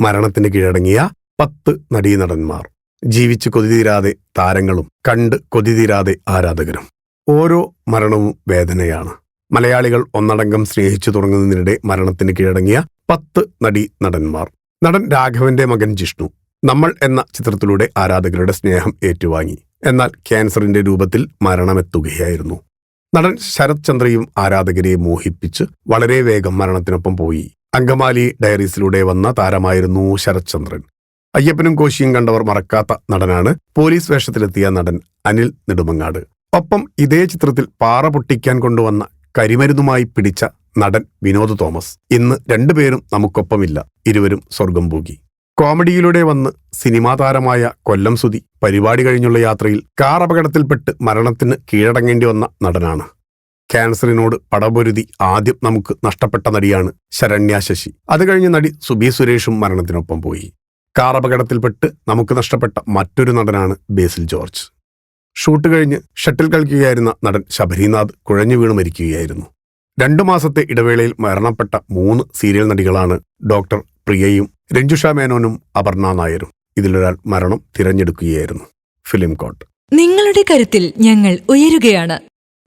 മരണത്തിന് കീഴടങ്ങിയ പത്ത് നടീനടന്മാർ. ജീവിച്ച് കൊതിതീരാതെ താരങ്ങളും കണ്ട് കൊതിതീരാതെ ആരാധകരും. ഓരോ മരണവും വേദനയാണ്. മലയാളികൾ ഒന്നടങ്കം സ്നേഹിച്ചു തുടങ്ങുന്നതിനിടെ മരണത്തിന് കീഴടങ്ങിയ പത്ത് നടീ നടന്മാർ നടൻ രാഘവന്റെ മകൻ ജിഷ്ണു. നമ്മൾ എന്ന ചിത്രത്തിലൂടെ ആരാധകരുടെ സ്നേഹം ഏറ്റുവാങ്ങി. എന്നാൽ ക്യാൻസറിന്റെ രൂപത്തിൽ മരണമെത്തുകയായിരുന്നു. നടൻ ശരത് ചന്ദ്രയും ആരാധകരെ മോഹിപ്പിച്ച് വളരെ വേഗം മരണത്തിനൊപ്പം പോയി. അങ്കമാലി ഡയറീസിലൂടെ വന്ന താരമായിരുന്നു ശരത്ചന്ദ്രൻ. അയ്യപ്പനും കോശിയും കണ്ടവർ മറക്കാത്ത നടനാണ് പോലീസ് വേഷത്തിലെത്തിയ നടൻ അനിൽ നെടുമങ്ങാട്. ഒപ്പം ഇതേ ചിത്രത്തിൽ പാറ പൊട്ടിക്കാൻ കൊണ്ടുവന്ന കരിമരുന്നുമായി പിടിച്ച നടൻ വിനോദ് തോമസ്. ഇന്ന് രണ്ടുപേരും നമുക്കൊപ്പമില്ല ഇരുവരും സ്വർഗം പൂകി കോമഡിയിലൂടെ വന്ന് സിനിമാ താരമായ കൊല്ലം സുതി പരിപാടി കഴിഞ്ഞുള്ള യാത്രയിൽ കാർ അപകടത്തിൽപ്പെട്ട് മരണത്തിന് കീഴടങ്ങേണ്ടി വന്ന നടനാണ്. ക്യാൻസറിനോട് പടപൊരുതി ആദ്യം നമുക്ക് നഷ്ടപ്പെട്ട നടിയാണ് ശരണ്യ ശശി. അത് കഴിഞ്ഞ് നടി സുബി സുരേഷും മരണത്തിനൊപ്പം പോയി. കാർ അപകടത്തിൽപ്പെട്ട് നമുക്ക് നഷ്ടപ്പെട്ട മറ്റൊരു നടനാണ് ബേസിൽ ജോർജ്. ഷൂട്ട് കഴിഞ്ഞ് ഷട്ടിൽ കളിക്കുകയായിരുന്ന നടൻ ശബരിനാഥ് കുഴഞ്ഞു വീണ് മരിക്കുകയായിരുന്നു. രണ്ടു മാസത്തെ ഇടവേളയിൽ മരണപ്പെട്ട മൂന്ന് സീരിയൽ നടികളാണ് ഡോക്ടർ പ്രിയയും രഞ്ജുഷ മേനോനും അപർണ നായരും. ഇതിലൊരാൾ മരണം തിരഞ്ഞെടുക്കുകയായിരുന്നു. ഫിലിം കോട്ട്. നിങ്ങളുടെ കരുത്തിൽ ഞങ്ങൾ ഉയരുകയാണ്.